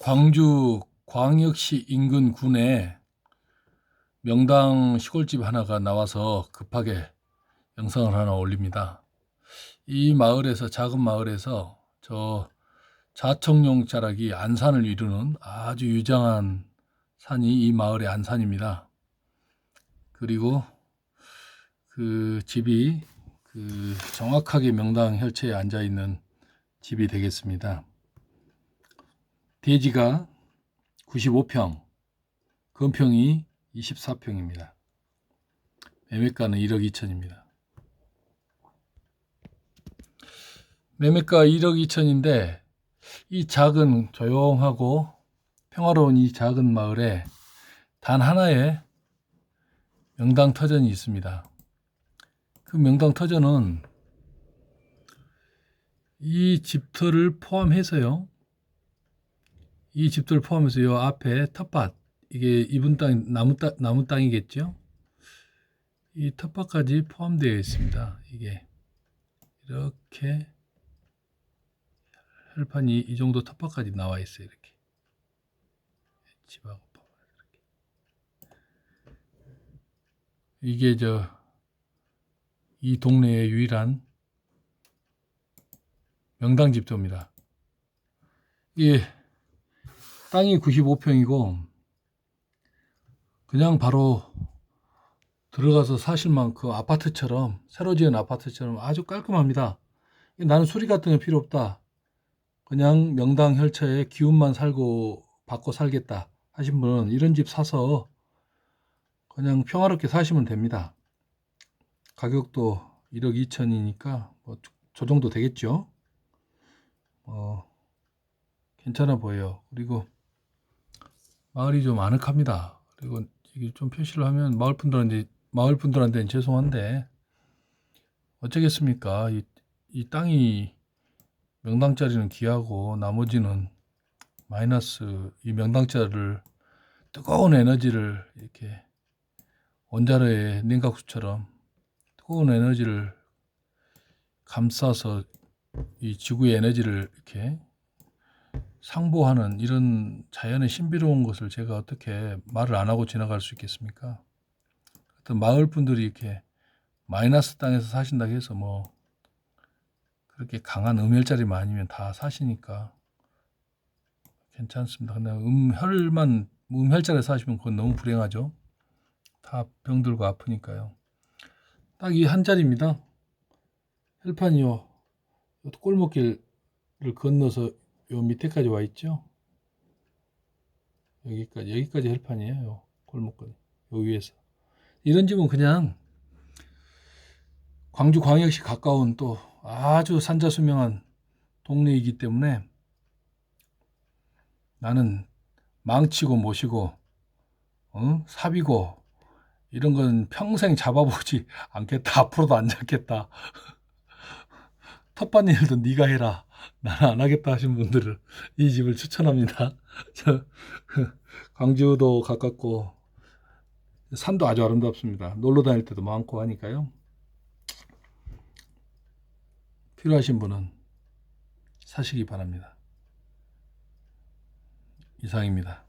광주 광역시 인근 군에 명당 시골집 하나가 나와서 급하게 영상을 하나 올립니다. 이 마을에서 작은 마을에서 저 자청용 자락이 안산을 이루는 아주 유장한 산이 이 마을의 안산입니다. 그리고 그 집이 그 정확하게 명당 혈체에 앉아 있는 집이 되겠습니다. 대지가 95평, 건평이 24평입니다. 매매가는 1억 2천입니다. 매매가 1억 2천인데 이 작은 조용하고 평화로운 이 작은 마을에 단 하나의 명당 터전이 있습니다. 그 명당 터전은 이 집터를 포함해서요. 이 집들을 포함해서 요 앞에 텃밭 이게 이분 땅 나무 땅 나무 땅이겠죠. 이 텃밭까지 포함되어 있습니다. 이게 이렇게 혈판이 이 정도 텃밭까지 나와 있어요. 이렇게 집하고 이렇게 이게 저 이 동네의 유일한 명당 집터입니다. 이게 땅이 95평이고 그냥 바로 들어가서 사실 만큼 아파트처럼 새로 지은 아파트처럼 아주 깔끔합니다. 나는 수리 같은 거 필요 없다. 그냥 명당 혈처에 기운만 살고 받고 살겠다 하신 분은 이런 집 사서 그냥 평화롭게 사시면 됩니다. 가격도 1억 2천이니까 뭐 저 정도 되겠죠. 어, 괜찮아 보여요. 그리고 마을이 좀 아늑합니다. 그리고 이게 좀 표시를 하면 마을 분들한테 마을 분들한테는 죄송한데 어쩌겠습니까? 이, 이 땅이 명당짜리는 귀하고 나머지는 마이너스 이 명당짜리를 뜨거운 에너지를 이렇게 원자로의 냉각수처럼 뜨거운 에너지를 감싸서 이 지구의 에너지를 이렇게 상보하는 이런 자연의 신비로운 것을 제가 어떻게 말을 안 하고 지나갈 수 있겠습니까? 어떤 마을 분들이 이렇게 마이너스 땅에서 사신다고 해서 뭐 그렇게 강한 음혈자리만 아니면 다 사시니까 괜찮습니다. 근데 음혈만 음혈자리 사시면 그건 너무 불행하죠. 다 병들고 아프니까요. 딱 이 한 자리입니다. 혈판이요. 골목길을 건너서 요 밑에까지 와 있죠. 여기까지 여기까지 헬판이에요. 요 골목까지 요 위에서 이런 집은 그냥 광주 광역시 가까운 또 아주 산자수명한 동네이기 때문에 나는 망치고 모시고 어? 삽이고 이런 건 평생 잡아보지 않겠다. 앞으로도 안 잡겠다. 텃밭 일도 네가 해라. 나는 안 하겠다 하신 분들은 이 집을 추천합니다. 저 광주도 가깝고 산도 아주 아름답습니다. 놀러 다닐 때도 많고 하니까요. 필요하신 분은 사시기 바랍니다. 이상입니다.